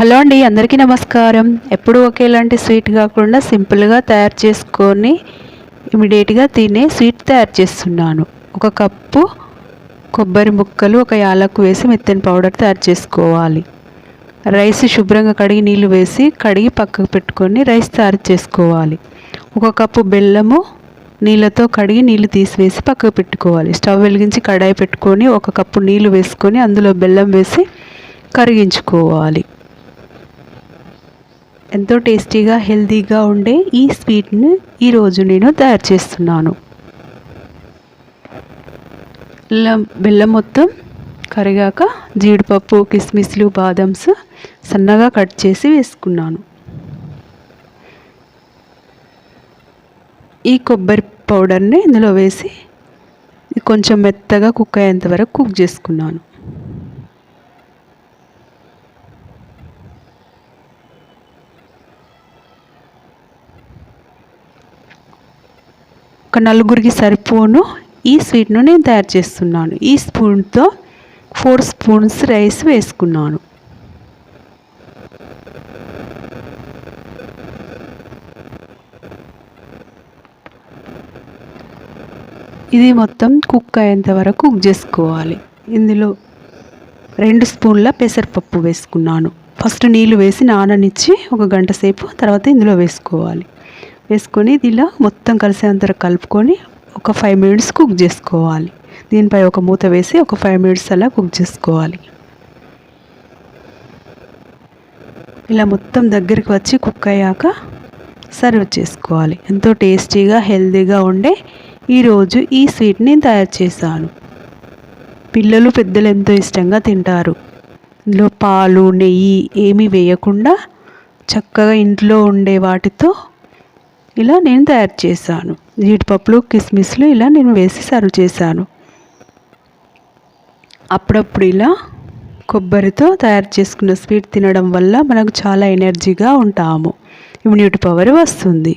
Hello అండి అందరికీ నమస్కారం. ఎప్పుడు ఒకేలాంటి స్వీట్ కాకుండా సింపుల్గా తయారు చేసుకొని ఇమీడియట్గా తినే స్వీట్ తయారు చేస్తున్నాను. ఒక కప్పు కొబ్బరి ముక్కలు ఒక యాలకు వేసి మెత్తని పౌడర్ తయారు చేసుకోవాలి. రైస్ శుభ్రంగా కడిగి నీళ్ళు వేసి కడిగి పక్కకు పెట్టుకొని రైస్ తయారు చేసుకోవాలి. ఒక కప్పు బెల్లము నీళ్ళతో కడిగి నీళ్ళు తీసివేసి పక్కకు పెట్టుకోవాలి. స్టవ్ వెలిగించి కడాయి పెట్టుకొని ఒక కప్పు నీళ్ళు వేసుకొని అందులో బెల్లం వేసి కరిగించుకోవాలి. ఎంతో టేస్టీగా హెల్తీగా ఉండే ఈ స్వీట్ని ఈరోజు నేను తయారు చేస్తున్నాను. ఇలా బెల్లం మొత్తం కరిగాక జీడిపప్పు కిస్మిస్లు బాదమ్స్ సన్నగా కట్ చేసి వేసుకున్నాను. ఈ కొబ్బరి పౌడర్ని ఇందులో వేసి కొంచెం మెత్తగా కుక్ అయ్యేంత వరకు కుక్ చేసుకున్నాను. ఒక నలుగురికి సరిపోను ఈ స్వీట్ను నేను తయారు చేస్తున్నాను. ఈ స్పూన్తో ఫోర్ స్పూన్స్ రైస్ వేసుకున్నాను. ఇది మొత్తం కుక్ అయ్యేంత వరకు కుక్ చేసుకోవాలి. ఇందులో రెండు స్పూన్ల పెసరపప్పు వేసుకున్నాను. ఫస్ట్ నీళ్ళు వేసి నాననిచ్చి ఒక గంట సేపు తర్వాత ఇందులో వేసుకోవాలి. వేసుకొని ఇలా మొత్తం కలిసేంత కలుపుకొని ఒక ఫైవ్ మినిట్స్ కుక్ చేసుకోవాలి. దీనిపై ఒక మూత వేసి ఒక ఫైవ్ మినిట్స్ అలా కుక్ చేసుకోవాలి. ఇలా మొత్తం దగ్గరికి వచ్చి కుక్ అయ్యాక సర్వ్ చేసుకోవాలి. ఎంతో టేస్టీగా హెల్తీగా ఉండే ఈరోజు ఈ స్వీట్ని తయారు చేశాను. పిల్లలు పెద్దలు ఎంతో ఇష్టంగా తింటారు. ఇందులో పాలు నెయ్యి ఏమీ వేయకుండా చక్కగా ఇంట్లో ఉండే వాటితో ఇలా నేను తయారు చేశాను. జీడిపప్పులు కిస్మిస్లు ఇలా నేను వేసి సర్వ్ చేశాను. అప్పుడప్పుడు ఇలా కొబ్బరితో తయారు చేసుకున్న స్వీట్ తినడం వల్ల మనకు చాలా ఎనర్జీగా ఉంటాము. ఇమ్యూనిటీ పవర్ వస్తుంది.